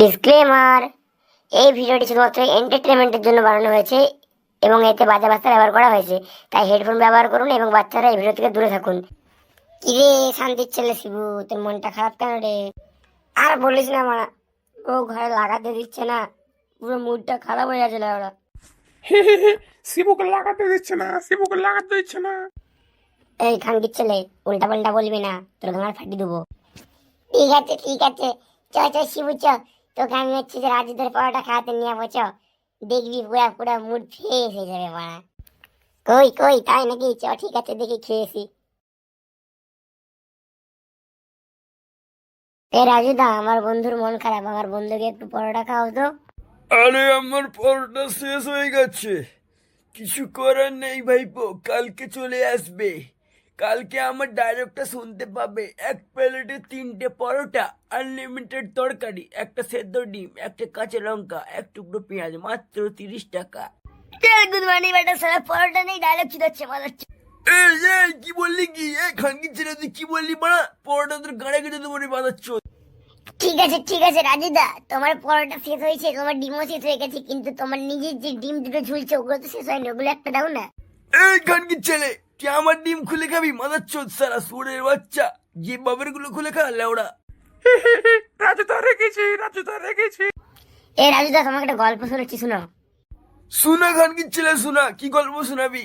Disclaimer এই ভিডিওটি শুধুমাত্র এন্টারটেনমেন্টের জন্য বানানো হয়েছে এবং এতে বাজা ভাষা ব্যবহার করা হয়েছে। তাই হেডফোন ব্যবহার করুন এবং বাচ্চারা এই ভিডিও থেকে দূরে থাকুন। কিরে শান্তির ছেলে শিবু তোর মনটা খারাপ কেন রে? আর বলিস না মারা ও ঘরে লাগাতে দিচ্ছে না পুরো মুডটা খারাপ হয়ে গেছে ওরা। শিবুকে লাগাতে দিচ্ছে না শিবুকে লাগাতে দিচ্ছে না। এই খানকির ছেলে উল্টা পাল্টা বলবি না তোর গাঁর ফাটি দেবো। ঠিক আছে ঠিক আছে চ চ শিবু চ। তোকে আমি হচ্ছে যে রাজুদের পরোটা খাওয়াতে নিয়ে যাব চ দেখবি পুরা পুরা মুড ফ্রেশ হয়ে যাবে মারা। কই কই, তাই নাকি? চ, ঠিক আছে, দেখি খেয়েছি। এ রাজুদা আমার বন্ধুর মন খারাপ, আমার বন্ধুকে একটু পরোটা খাও তো। আরে, আমার পরোটা শেষ হয়ে গেছে। কিছু করার নেই ভাইপো, কালকে চলে আসবে। কালকে আমার ডায়লগটা শুনতে পাবে। এক প্লেটে তিনটে পরোটা আনলিমিটেড তরকারি একটা সেদ্ধ ডিম একটা কাঁচা লঙ্কা এক টুকরো পেঁয়াজ মাত্র তিরিশ টাকা। গুড মর্নিং বেটা সারা পরোটা নেই ডায়লগ এই এই কি বললি কি? এই খানকি ছেলে তুই কি বললি বাড়া পরোটা তোর গাড়ে কেটে দেবো রে বাজাচ্ছ ঠিক আছে ঠিক আছে রাজুদা। তোমার পরোটা শেষ হয়েছে তোমার ডিমও শেষ হয়ে গেছে কিন্তু তোমার নিজের যে ডিম দুটো ঝুলছে ওগুলো তো শেষ হয়নি ওগুলো একটা দাও না। এই খানকি ছেলে তুই আমার ডিম খুলে খাবি মাদাচ্ছ সারা সুরের বাচ্চা। যে বাবেরগুলো খুলে খা লেওড়া রাজু তো রেখেছি রাজু তো রেখেছি। এ রাজুদা তোমাকে একটা গল্প শুনেছি শোনো শোনা খানকি ছেলে শোনা কি গল্প শোনাবি?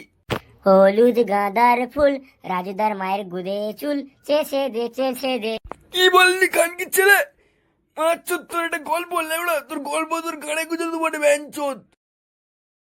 হলুদ গাঁদার ফুল রাজুদার মায়ের গুদে চুল চেষে দে চেষে দে। কি বললি খানকি ছেলে? আচ্ছা তোর একটা গল্প লেওড়া তোর গল্প তোর গাড়ে গুজে দেবো রে ব্যাঞ্চোদ।